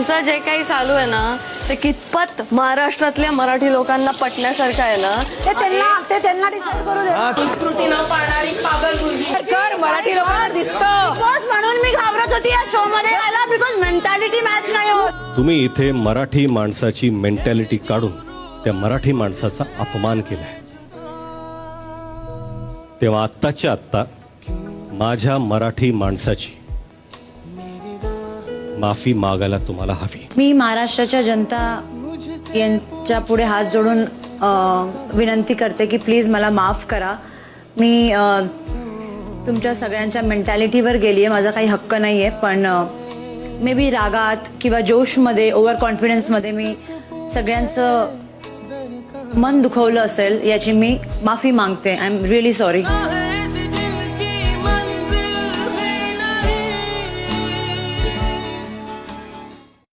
तुमचं जे काही चालू आहे ना ते कितपत महाराष्ट्रातल्या मराठी लोकांना पटण्यासारखं आहे ना ते त्यांना ते त्यांना डिसाईड करू दे. संस्कृती न पाळणारी पागल मुलगी. कर मराठी लोकांना दिसतं. बिकॉज म्हणून मी घाबरत होती या शो मध्ये यायला बिकॉज मेंटॅलिटी मॅच नाही होत. तुम्ही इथे मराठी माणसाची मेंटॅलिटी काढून त्या मराठी माणसाचा अपमान केलाय. तेव्हा आत्ताच्या आत्ता माझ्या मराठी माणसाची माफी मागायला तुम्हाला हवी. मी महाराष्ट्राच्या जनता यांच्या पुढे हात जोडून अ, विनंती करते की प्लीज मला माफ करा. मी अ, तुमच्या सगळ्यांच्या मेंटॅलिटीवर गेली आहे माझा काही हक्क नाही आहे पण मे बी रागात किंवा जोशमध्ये ओव्हर कॉन्फिडन्समध्ये मी सगळ्यांचं मन दुखवलं असेल याची मी माफी मागते. I am really sorry